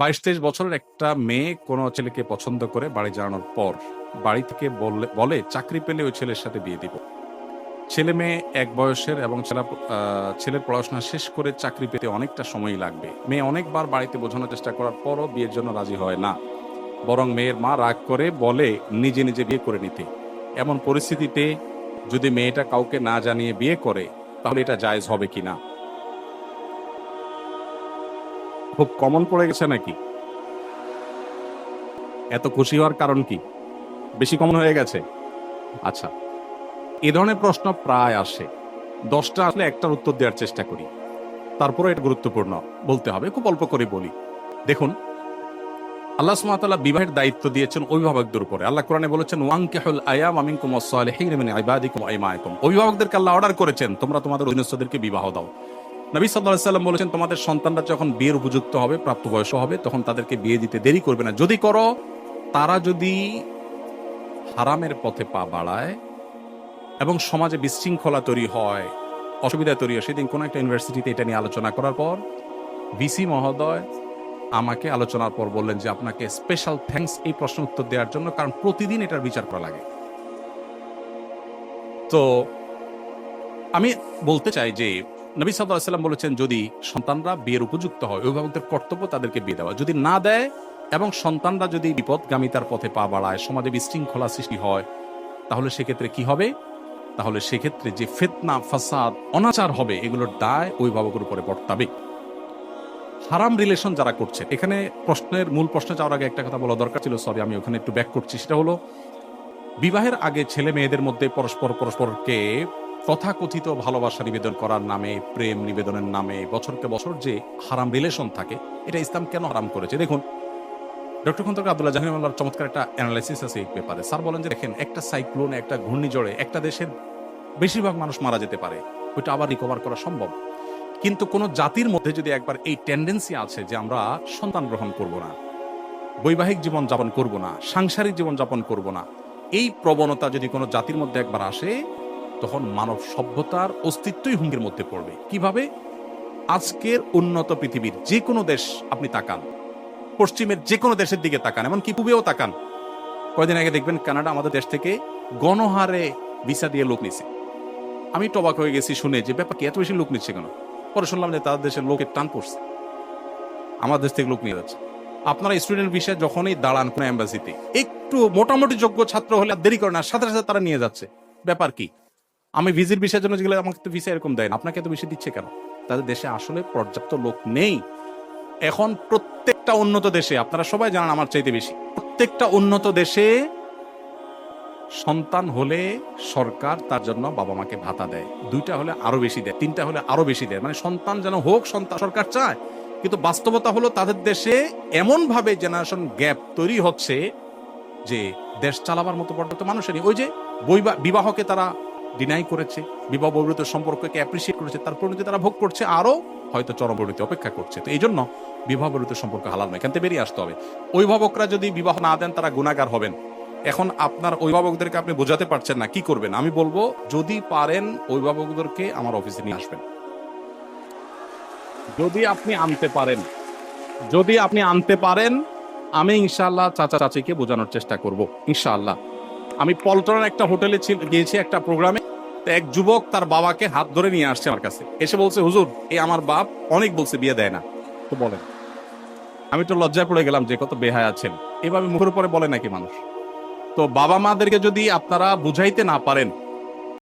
বাইশ তেইশ বছরের একটা মেয়ে কোনো ছেলেকে পছন্দ করে বাড়ি জানানোর পর বাড়ি থেকে বললে, বলে চাকরি পেলে ওই ছেলের সাথে বিয়ে দিব। ছেলে মেয়ে এক বয়সের এবং ছেলা ছেলের পড়াশোনা শেষ করে চাকরি পেতে অনেকটা সময় লাগবে। মেয়ে অনেকবার বাড়িতে বোঝানোর চেষ্টা করার পরও বিয়ের জন্য রাজি হয় না। বরং মেয়ের মা রাগ করে বলে, নিজে নিজে বিয়ে করে নিতে। এমন পরিস্থিতিতে যদি মেয়েটা কাউকে না জানিয়ে বিয়ে করে, তাহলে এটা জায়েজ হবে কিনা? খুব কমন পড়ে গেছে নাকি? এত খুশি হওয়ার কারণ কি? বেশি কমন হয়ে গেছে? আচ্ছা এ ধরনের প্রশ্ন প্রায় আসে। দশটা আসলে একটার উত্তর দেওয়ার চেষ্টা করি। তারপরে এটা গুরুত্বপূর্ণ। বলতে হবে, খুব অল্প করে বলি। দেখুন, আল্লাহ সুমাতাল্লাহ বিবাহের দায়িত্ব দিয়েছেন অভিভাবকদের উপরে। আল্লাহ কোরআনে বলেছেন ওয়াংকেহুল আয়াম আমিনকুম ওয়াসসালিহিন মিন ইবাদিকুম ওয়া ইমাইকুম অভিভাবকদেরকে আল্লাহ অর্ডার করেছেন, তোমরা তোমাদের অধীনস্থদেরকে বিবাহ দাও। নবী আলাইহি সাল্লাম বলেছেন, তোমাদের সন্তানরা যখন বিয়ের উপযুক্ত হবে প্রাপ্ত বয়স হবে, তখন তাদেরকে বিয়ে দিতে দেরি করবে না। যদি করো, তারা যদি হারামের পথে পা বাড়ায় এবং সমাজে বিশৃঙ্খলা তৈরি হয়, অসুবিধা তৈরি হয়, সেদিন কোনো একটা ইউনিভার্সিটিতে এটা নিয়ে আলোচনা করার পর ভিসি মহোদয় আমাকে আলোচনার পর বললেন যে, আপনাকে স্পেশাল থ্যাঙ্কস এই প্রশ্ন উত্তর দেওয়ার জন্য, কারণ প্রতিদিন এটার বিচার করা লাগে। তো আমি বলতে চাই যে নবী সাল্লাহ সাল্লাম বলেছেন, যদি সন্তানরা বিয়ের উপযুক্ত হয়, অভিভাবকদের কর্তব্য তাদেরকে বিয়ে দেওয়া। যদি না দেয় এবং সন্তানরা যদি বিপদগামিতার পথে পা বাড়ায়, সমাজে বিশৃঙ্খলা সৃষ্টি হয়, তাহলে সেক্ষেত্রে কি হবে? তাহলে সেক্ষেত্রে যে ফেতনা, ফাসাদ, অনাচার হবে, এগুলোর দায় অভিভাবকের উপরে বর্তাবে। হারাম রিলেশন যারা করছে, এখানে প্রশ্নের মূল প্রশ্ন যাওয়ার আগে একটা কথা বলা দরকার ছিল, সরি, আমি ওখানে একটু ব্যাক করছি, সেটা হলো, বিবাহের আগে ছেলে মেয়েদের মধ্যে পরস্পর, পরস্পরকে তথাকথিত ভালোবাসা নিবেদন করার নামে, প্রেম নিবেদনের নামে, বছরকে বছর যে হারাম রিলেশন থাকে, এটা ইসলাম কেন হারাম করেছে? দেখুন, ডক্টর খন্দকার আব্দুল্লাহ জাহানুল্লাহর চমৎকার একটা অ্যানালাইসিস আছে এই ব্যাপারে। স্যার বলেন যে, দেখেন, একটা সাইক্লোনে একটা ঘূর্ণিঝড়ে একটা দেশের বেশিরভাগ মানুষ মারা যেতে পারে, ওইটা আবার রিকভার করা সম্ভব। কিন্তু কোন জাতির মধ্যে যদি একবার এই টেন্ডেন্সি আছে যে আমরা সন্তান গ্রহণ করব না, বৈবাহিক জীবন যাপন করব না, সাংসারিক জীবন যাপন করব না, এই প্রবণতা যদি কোনো জাতির মধ্যে একবার আসে তখন মানব সভ্যতার অস্তিত্বই হুমকির মধ্যে পড়বে। কীভাবে? আজকের উন্নত পৃথিবীর যে কোনো দেশ আপনি তাকান। পশ্চিমের যে কোনো দেশের দিকে তাকান, এমনকি পূবেও তাকান। কয়েকদিন আগে দেখবেন কানাডা আমাদের দেশ থেকে গণহারে ভিসা দিয়ে লোক নিছে। আমি টবাক হয়ে গেছি শুনে যে ব্যাপার কি, এত বেশি লোক নিচ্ছে কেন? পরে শুনলাম যে তাদের দেশের লোকের টান পড়ছে। আমার দেশ থেকে লোক নিয়ে যাচ্ছে। আপনারা স্টুডেন্ট বিষয়ে যখনই দাঁড়ান কোনো অ্যাম্বাসিতে একটু মোটামুটি যোগ্য ছাত্র হলে দেরি করে না, সাথে সাথে তারা নিয়ে যাচ্ছে। ব্যাপার কি? আমি ভিজিট বিষয়ের জন্য গেলে আমাকে তো ভিসা এরকম দেয় আপনাকে এত বেশি দিচ্ছে কেন? তাদের দেশে আসলে পর্যাপ্ত লোক নেই। এখন প্রত্যেকটা উন্নত দেশে, আপনারা সবাই জানেন আমার চাইতে বেশি, প্রত্যেকটা উন্নত দেশে সন্তান হলে সরকার তার জন্য বাবা মাকে ভাতা দেয়। দুইটা হলে আরও বেশি দেয়, তিনটা হলে আরও বেশি দেয়। মানে সন্তান যেন হোক, সন্তান সরকার চায়। কিন্তু বাস্তবতা হলো তাদের দেশে এমন ভাবে জেনারেশন গ্যাপ তৈরি হচ্ছে যে দেশ চালাবার মতো পর্যন্ত মানুষের নেই। ওই যে বৈবা- বিবাহকে তারা ডিনাই করেছে, বিবাহ বহির্ভূত সম্পর্ককে অ্যাপ্রিসিয়েট করেছে, তার পরিণতি তারা ভোগ করছে, আরও হয়তো চরম পরিণতি অপেক্ষা করছে। তো এই জন্য বিবাহ বহির্ভূত সম্পর্ক হালাল নয়, এখান থেকে বেরিয়ে আসতে হবে। অভিভাবকরা যদি বিবাহ না দেন, তারা গুণাগার হবেন। এখন আপনার অভিভাবকদেরকে আপনি বোঝাতে পারছেন না, কি করবেন? আমি বলব, যদি পারেন, অভিভাবকদেরকে আমার অফিসে নিয়ে আসবেন। যদি আপনি আনতে পারেন, যদি আপনি আনতে পারেন, আমি ইনশাআল্লাহ চাচা চাচিকে বোঝানোর চেষ্টা করব, ইনশাআল্লাহ। আমি পল্টনের একটা হোটেলে গিয়েছি একটা প্রোগ্রামে। এক যুবক তার বাবাকে হাত ধরে নিয়ে আসছে আমার কাছে। এসে বলছে, হুজুর, এই আমার বাপ অনেক বলছে, বিয়ে দেয় না। তো বলেন আমি তো লজ্জায় পড়ে গেলাম যে কত বেহায় আছেন। এভাবে মুখের উপরে বলে নাকি মানুষ? তো বাবা মাদেরকে যদি আপনারা বুঝাইতে না পারেন